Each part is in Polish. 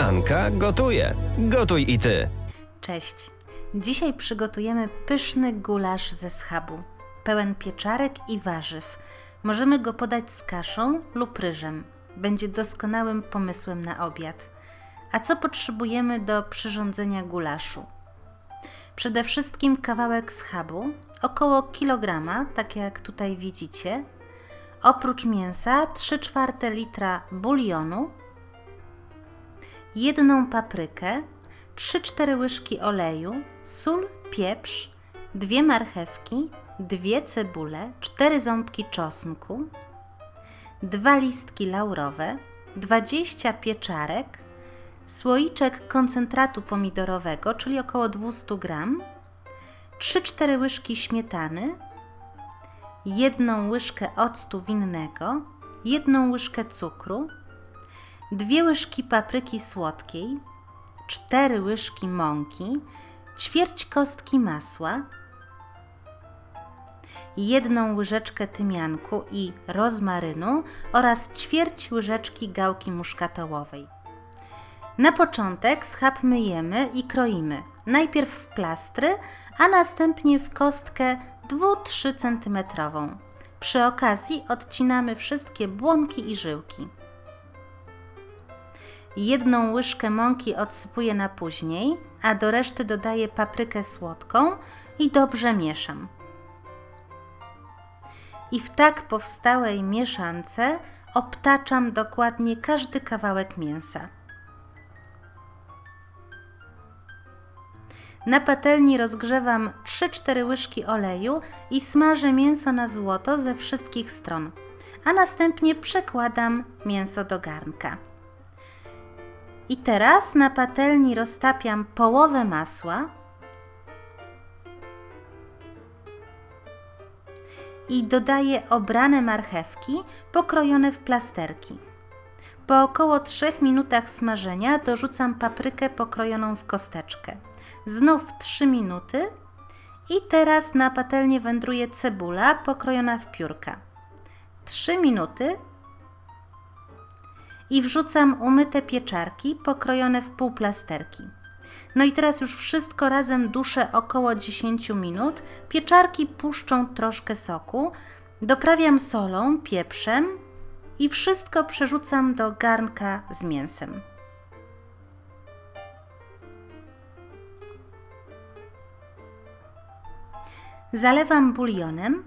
Anka gotuje. Gotuj i ty. Cześć. Dzisiaj przygotujemy pyszny gulasz ze schabu, pełen pieczarek i warzyw. Możemy go podać z kaszą lub ryżem. Będzie doskonałym pomysłem na obiad. A co potrzebujemy do przyrządzenia gulaszu? Przede wszystkim kawałek schabu, około kilograma, tak jak tutaj widzicie. Oprócz mięsa 3 czwarte litra bulionu, jedną paprykę, 3-4 łyżki oleju, sól, pieprz, dwie marchewki, dwie cebule, 4 ząbki czosnku, dwa listki laurowe, 20 pieczarek, słoiczek koncentratu pomidorowego, czyli około 200 gram, 3-4 łyżki śmietany, jedną łyżkę octu winnego, jedną łyżkę cukru, dwie łyżki papryki słodkiej, cztery łyżki mąki, ćwierć kostki masła, jedną łyżeczkę tymianku i rozmarynu oraz ćwierć łyżeczki gałki muszkatołowej. Na początek schab myjemy i kroimy. Najpierw w plastry, a następnie w kostkę 2-3 cm. Przy okazji odcinamy wszystkie błonki i żyłki. Jedną łyżkę mąki odsypuję na później, a do reszty dodaję paprykę słodką i dobrze mieszam. I w tak powstałej mieszance obtaczam dokładnie każdy kawałek mięsa. Na patelni rozgrzewam 3-4 łyżki oleju i smażę mięso na złoto ze wszystkich stron, a następnie przekładam mięso do garnka. I teraz na patelni roztapiam połowę masła i dodaję obrane marchewki pokrojone w plasterki. Po około 3 minutach smażenia dorzucam paprykę pokrojoną w kosteczkę. Znów 3 minuty i teraz na patelnię wędruje cebula pokrojona w piórka. 3 minuty i wrzucam umyte pieczarki pokrojone w półplasterki. No i teraz już wszystko razem duszę około 10 minut. Pieczarki puszczą troszkę soku. Doprawiam solą, pieprzem i wszystko przerzucam do garnka z mięsem. Zalewam bulionem.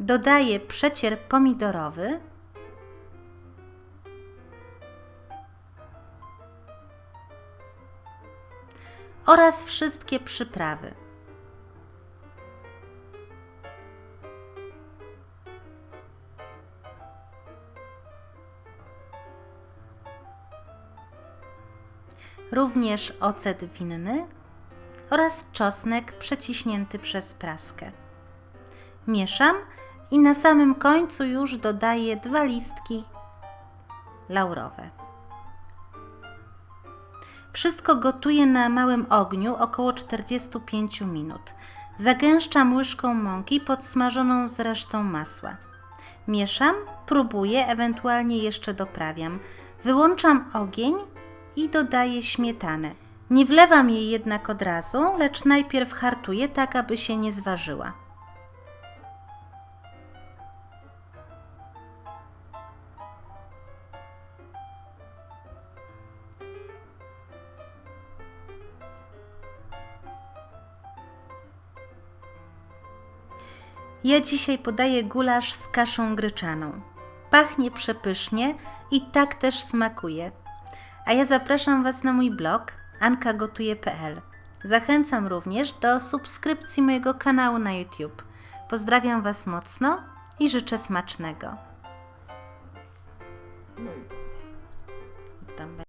Dodaję przecier pomidorowy. oraz wszystkie przyprawy. Również ocet winny oraz czosnek przeciśnięty przez praskę. Mieszam i na samym końcu już dodaję dwa listki laurowe. Wszystko gotuję na małym ogniu około 45 minut. Zagęszczam łyżką mąki podsmażoną z resztą masła. Mieszam, próbuję, ewentualnie jeszcze doprawiam. Wyłączam ogień i dodaję śmietanę. Nie wlewam jej jednak od razu, lecz najpierw hartuję tak, aby się nie zważyła. Ja dzisiaj podaję gulasz z kaszą gryczaną. Pachnie przepysznie i tak też smakuje. A ja zapraszam Was na mój blog ankagotuje.pl. Zachęcam również do subskrypcji mojego kanału na YouTube. Pozdrawiam Was mocno i życzę smacznego.